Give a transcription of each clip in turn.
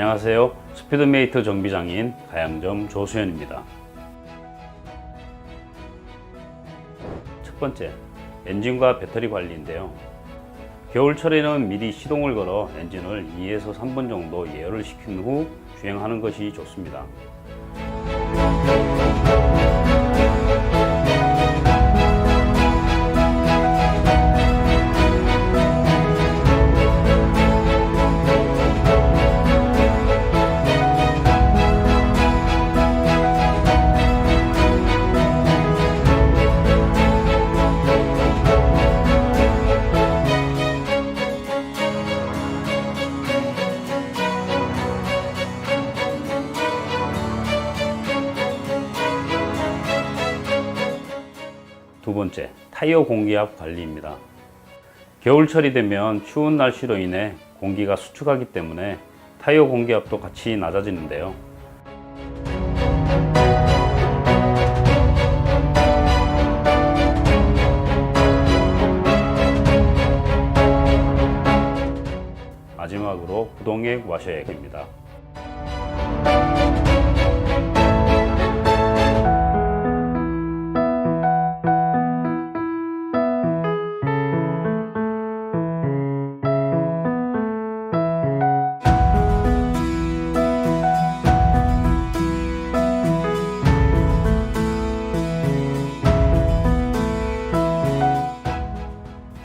안녕하세요. 스피드메이트 정비장인 가양점 조수현입니다. 첫 번째, 엔진과 배터리 관리인데요. 겨울철에는 미리 시동을 걸어 엔진을 2에서 3분 정도 예열을 시킨 후 주행하는 것이 좋습니다. 두 번째, 타이어 공기압 관리입니다. 겨울철이 되면 추운 날씨로 인해 공기가 수축하기 때문에 타이어 공기압도 같이 낮아지는데요. 마지막으로 구동액 와셔야 됩니다.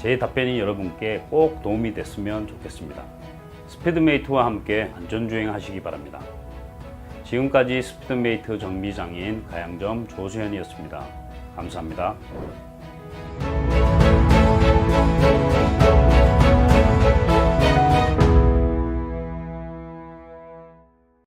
제 답변이 여러분께 꼭 도움이 됐으면 좋겠습니다. 스피드메이트와 함께 안전주행 하시기 바랍니다. 지금까지 스피드메이트 정비장인 가양점 조수현이었습니다. 감사합니다.